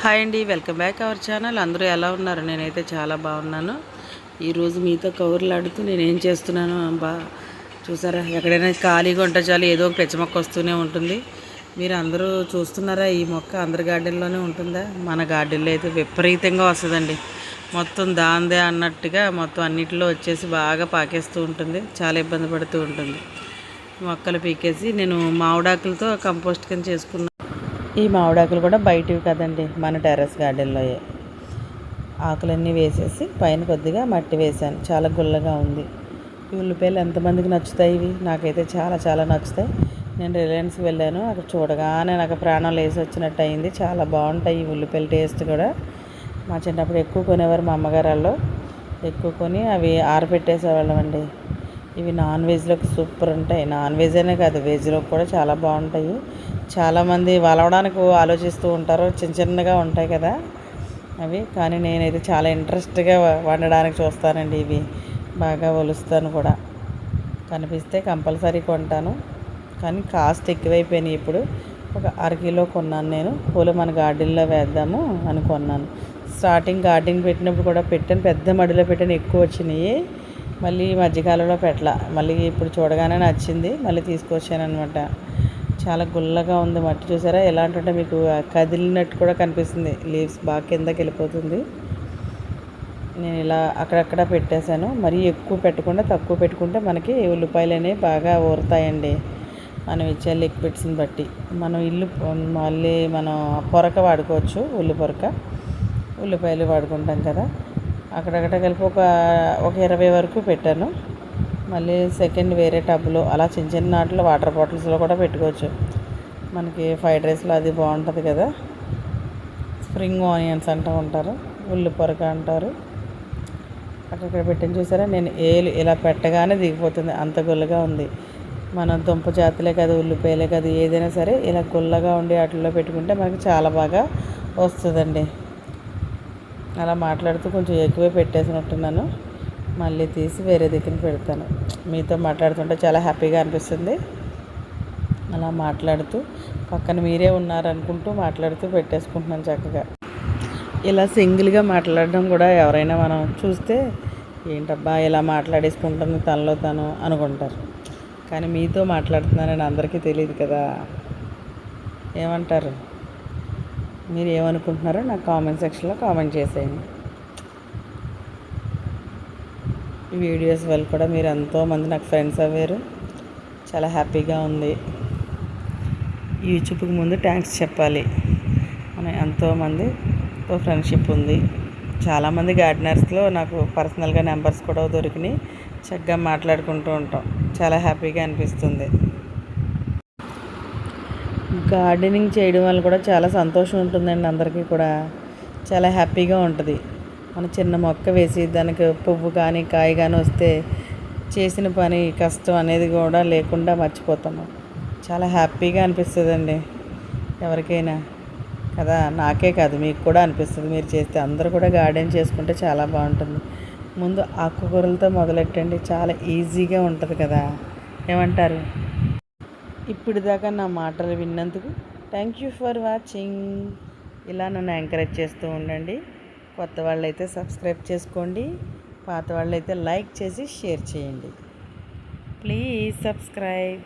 Hi అండి welcome back our channel. అందరూ ఎలా ఉన్నారు? నేనైతే చాలా బాగున్నాను. ఈరోజు మీతో కవర్లాడుతూ నేనేం చేస్తున్నాను బా చూసారా? ఎక్కడైనా ఖాళీగా ఉంటే చాలు ఏదో ఒక పెచ్చ మొక్క వస్తూనే ఉంటుంది. మీరు అందరూ చూస్తున్నారా ఈ మొక్క అందరి గార్డెన్లోనే ఉంటుందా? మన గార్డెన్లో అయితే విపరీతంగా వస్తుందండి. మొత్తం దాందే అన్నట్టుగా మొత్తం అన్నిటిలో వచ్చేసి బాగా పాకేస్తూ ఉంటుంది. చాలా ఇబ్బంది పడుతూ ఉంటుంది. మొక్కలు పీకేసి నేను మామిడాకులతో కంపోస్ట్ కింద చేసుకున్నాను ఈ మామిడాకులు కూడా బయటివి కదండి మన టెర్రస్ గార్డెన్లోయే ఆకులన్నీ వేసేసి పైన కొద్దిగా మట్టి వేశాను. చాలా గుల్లగా ఉంది. ఈ ఉల్లిపాయలు ఎంతమందికి నచ్చుతాయి ఇవి? నాకైతే చాలా చాలా నచ్చుతాయి. నేను రిలయన్స్కి వెళ్ళాను. అక్కడ చూడగానే నాకు ప్రాణం లేసి వచ్చినట్టు అయింది. చాలా బాగుంటాయి ఈ ఉల్లిపాయల టేస్ట్ కూడా. మా చిన్నప్పుడు ఎక్కువ కొనేవారు మా అమ్మగారు వాళ్ళు. ఎక్కువ కొని అవి ఆరబెట్టేసేవాళ్ళం అండి ఇవి నాన్ వెజ్లోకి సూపర్ ఉంటాయి. నాన్ వెజ్ అనే కాదు వెజ్లో కూడా చాలా బాగుంటాయి. చాలామంది వలవడానికి ఆలోచిస్తూ ఉంటారు చిన్న చిన్నగా ఉంటాయి కదా అవి. కానీ నేనైతే చాలా ఇంట్రెస్ట్గా వండడానికి చూస్తానండి ఇవి. బాగా ఒలుస్తాను కూడా. కనిపిస్తే కంపల్సరీ కొంటాను. కానీ కాస్ట్ ఎక్కువైపోయినాయి ఇప్పుడు. ఒక అరకిలో కొన్నాను నేను. పూలు మన గార్డెన్లో వేద్దాము అని కొన్నాను. స్టార్టింగ్ గార్డెన్ పెట్టినప్పుడు కూడా పెట్టాను. పెద్ద మడిలో పెట్టాను. ఎక్కువ వచ్చినాయి. మళ్ళీ ఈ మధ్యకాలంలో పెట్టలా. మళ్ళీ ఇప్పుడు చూడగానే నచ్చింది. మళ్ళీ తీసుకొచ్చాను అనమాట చాలా గుల్లగా ఉంది మట్టి. చూసారా? ఎలాంటి అంటే మీకు కదిలినట్టు కూడా కనిపిస్తుంది. లీవ్స్ బాగా కిందకి వెళ్ళిపోతుంది. నేను ఇలా అక్కడక్కడ పెట్టేశాను. మరీ ఎక్కువ పెట్టకుండా తక్కువ పెట్టుకుంటే మనకి ఉల్లిపాయలు అనేవి బాగా ఊరుతాయండి. మనం ఇచ్చే లిక్విడ్స్ని బట్టి. మనం ఇల్లు మళ్ళీ మనం పొరక వాడుకోవచ్చు. ఉల్లి పొరక. ఉల్లిపాయలు వాడుకుంటాం కదా. అక్కడక్కడ కలిపి ఒక ఒక ఇరవై వరకు పెట్టాను. మళ్ళీ సెకండ్ వేరే టబ్లో అలా చిన్న చిన్న నాట్లు వాటర్ బాటిల్స్లో కూడా పెట్టుకోవచ్చు. మనకి ఫ్రైడ్ రైస్లో అది బాగుంటుంది కదా. స్ప్రింగ్ ఆనియన్స్ అంటూ ఉంటారు ఉల్లి పొరక అంటారు. అక్కడ పెట్టిన చూసారా? నేను ఏలు ఇలా పెట్టగానే దిగిపోతుంది అంత గుల్లగా ఉంది. మన దుంప జాతులే కాదు ఉల్లిపాయలే కదా ఏదైనా సరే ఇలా గుల్లగా ఉండి వాటిల్లో పెట్టుకుంటే మనకి చాలా బాగా వస్తుందండి. అలా మాట్లాడుతూ కొంచెం ఎక్కువే పెట్టేసినట్టున్నాను. మళ్ళీ తీసి వేరే దగ్గర పెడతాను. మీతో మాట్లాడుతుంటే చాలా హ్యాపీగా అనిపిస్తుంది. అలా మాట్లాడుతూ పక్కన మీరే ఉన్నారనుకుంటూ మాట్లాడుతూ పెట్టేసుకుంటున్నాను చక్కగా. ఇలా సింగిల్గా మాట్లాడడం కూడా ఎవరైనా మనం చూస్తే ఏంటబ్బా ఇలా మాట్లాడేసుకుంటాను తనలో తను అనుకుంటారు. కానీ మీతో మాట్లాడుతున్నానని అందరికీ తెలియదు కదా. ఏమంటారు? మీరు ఏమనుకుంటున్నారో నాకు కామెంట్ సెక్షన్లో కామెంట్ చేసేయండి. ఈ వీడియోస్ వల్ల కూడా మీరు ఎంతోమంది నాకు ఫ్రెండ్స్ అవ్వారు. చాలా హ్యాపీగా ఉంది. యూట్యూబ్కి ముందు థ్యాంక్స్ చెప్పాలి. మనం ఎంతోమందితో ఫ్రెండ్షిప్ ఉంది. చాలామంది గార్డెనర్స్లో నాకు పర్సనల్గా నెంబర్స్ కూడా దొరికినాయి. చక్కగా మాట్లాడుకుంటూ ఉంటాం. చాలా హ్యాపీగా అనిపిస్తుంది. గార్డెనింగ్ చేయడం వల్ల కూడా చాలా సంతోషం ఉంటుందండి అందరికీ కూడా. చాలా హ్యాపీగా ఉంటుంది. మనం చిన్న మొక్క వేసి దానికి పువ్వు కానీ కాయ కానీ వస్తే చేసిన పని కష్టం అనేది కూడా లేకుండా మర్చిపోతాము. చాలా హ్యాపీగా అనిపిస్తుందండి ఎవరికైనా. కదా నాకే కాదు మీకు కూడా అనిపిస్తుంది. మీరు చేస్తే అందరూ కూడా గార్డెన్ చేసుకుంటే చాలా బాగుంటుంది. ముందు ఆకుకూరలతో మొదలెట్టండి. చాలా ఈజీగా ఉంటుంది కదా. ఏమంటారు? ఇప్పటిదాకా దాకా నా మాటలు విన్నందుకు థ్యాంక్ యూ ఫర్ వాచింగ్ ఇలా నన్ను ఎంకరేజ్ చేస్తూ ఉండండి. కొత్త వాళ్ళైతే సబ్స్క్రైబ్ చేసుకోండి. పాత వాళ్ళైతే లైక్ చేసి షేర్ చేయండి. Please subscribe